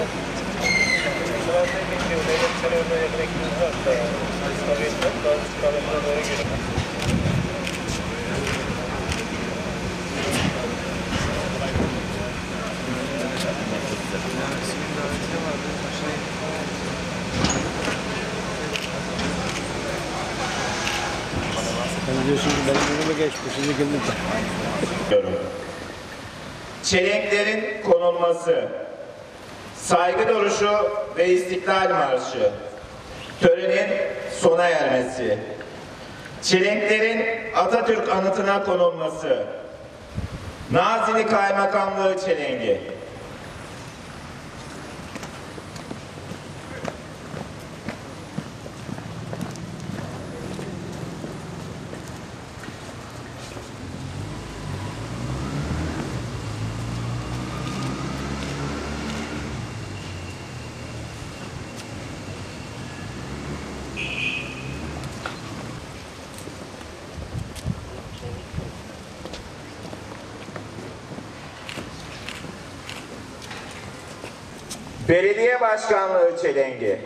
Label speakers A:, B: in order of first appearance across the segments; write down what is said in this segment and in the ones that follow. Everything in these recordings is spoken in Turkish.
A: Ki benim önüme geç, bu şimdi
B: diyorum. Çelenklerin konulması, saygı duruşu ve istiklal marşı, törenin sona ermesi, çelenklerin Atatürk anıtına konulması, Nazilli Kaymakamlığı çelengi, Belediye Başkanlığı çelengi,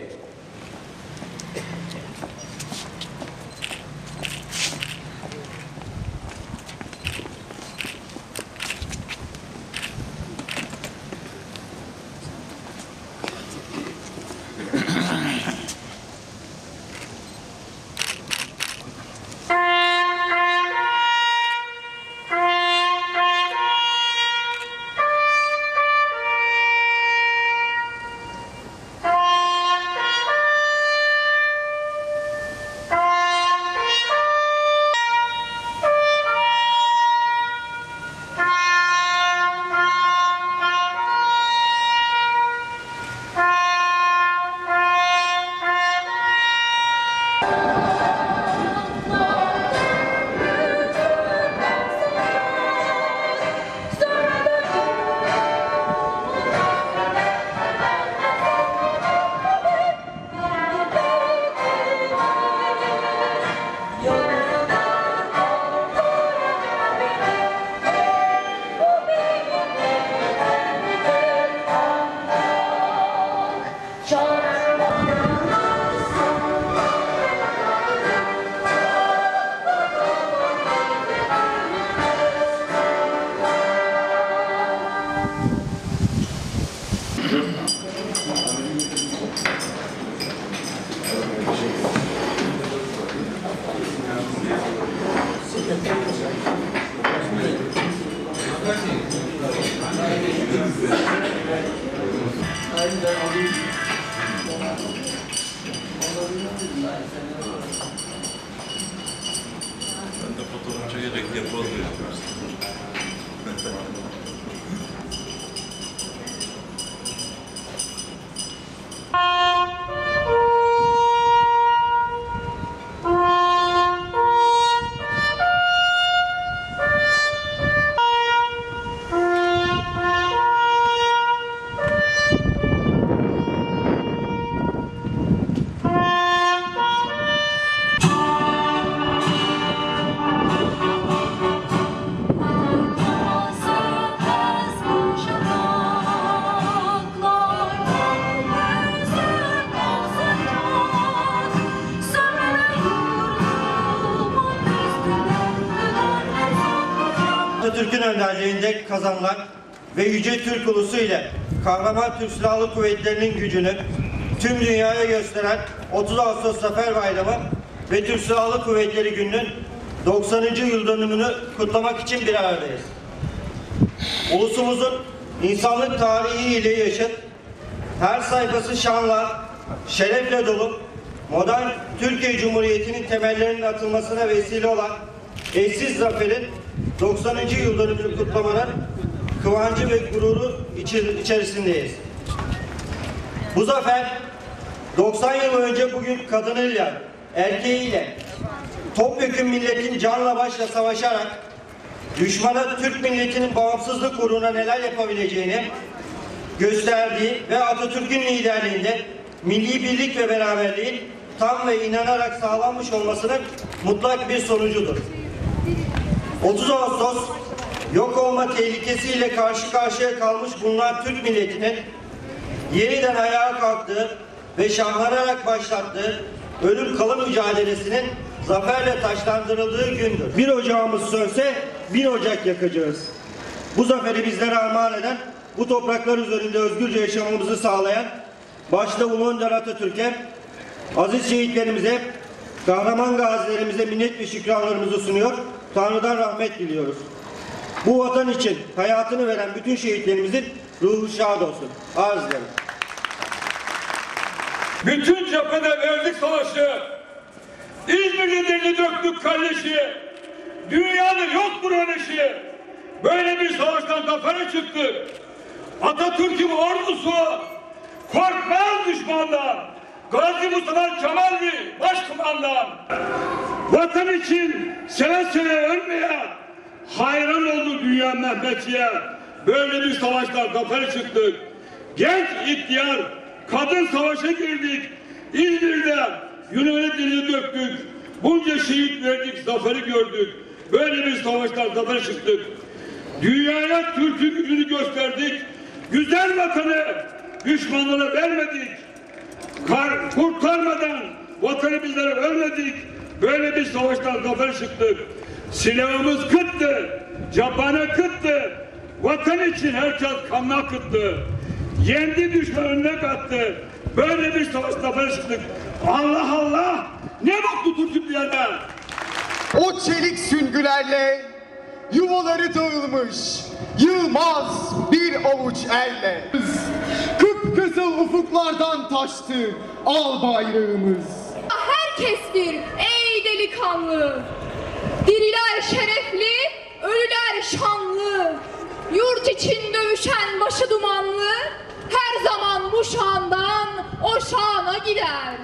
C: Ben de fotoğraf çekecek diye
D: Atatürk'ün önderliğinde kazanılan ve Yüce Türk ulusu ile kahraman Türk Silahlı Kuvvetleri'nin gücünü tüm dünyaya gösteren 30 Ağustos Zafer Bayramı ve Türk Silahlı Kuvvetleri Günü'nün 90. yıl dönümünü kutlamak için bir aradayız. Ulusumuzun insanlık tarihi ile yaşıt, her sayfası şanla, şerefle dolu, modern Türkiye Cumhuriyeti'nin temellerinin atılmasına vesile olan eşsiz zaferin 90. yıl dönümünü kutlamanın kıvancı ve gururu içerisindeyiz. Bu zafer 90 yıl önce bugün kadınıyla, erkeğiyle, topyekun milletin canla başla savaşarak düşmana Türk milletinin bağımsızlık uğruna neler yapabileceğini gösterdiği ve Atatürk'ün liderliğinde milli birlik ve beraberliğin tam ve inanarak sağlanmış olmasının mutlak bir sonucudur. 30 Ağustos yok olma tehlikesiyle karşı karşıya kalmış bulunan Türk milletinin yeniden ayağa kalktığı ve şahlanarak başlattığı ölüm kalım mücadelesinin zaferle taşlandırıldığı gündür. Bir ocağımız sönse bin ocak yakacağız. Bu zaferi bizlere armağan eden, bu topraklar üzerinde özgürce yaşamamızı sağlayan, başta Ulu Önder Atatürk'e, aziz şehitlerimize, kahraman gazilerimize minnet ve şükranlarımızı sunuyor, Tanrı'dan rahmet diliyoruz. Bu vatan için hayatını veren bütün şehitlerimizin ruhu şad olsun. Arz dilerim.
E: Bütün cephede verdik savaşı. İzmir'de deli döktük kardeşi. Dünyada yok buranın işi. Böyle bir savaştan zafere çıktık. Atatürk'ün ordusu korkmaz düşmandan. Gazi Mustafa Kemal'di başkumandan. Vatan için seve seve ölmeyen hayran oldu dünya Mehmetçiye. Böyle bir savaştan zafere çıktık. Genç ihtiyar kadın savaşa girdik. İzmir'de Yunan'ı dili döktük. Bunca şehit verdik, zaferi gördük. Böyle bir savaştan zafere çıktık. Dünyaya Türk'ün gücünü gösterdik. Güzel vatanı düşmanlara vermedik. Kar, kurtarmadan vatanı bizlere ölmedik. Böyle bir savaştan zafer çıktık. Silahımız kıttı. Cephane kıttı. Vatan için herkes kanına akıttı. Yendi düşman önüne kattı. Böyle bir savaş zafer çıktık. Allah Allah! Ne mutlu Türk'üm diyene.
F: O çelik süngülerle yuvaları dağılmış yılmaz bir avuç elle. Kıpkızıl ufuklardan taştı al bayrağımız.
G: Herkes bir ey delikanlı. Diriler şerefli, ölüler şanlı. Yurt için dövüşen başı dumanlı. Her zaman bu şandan o şana gider.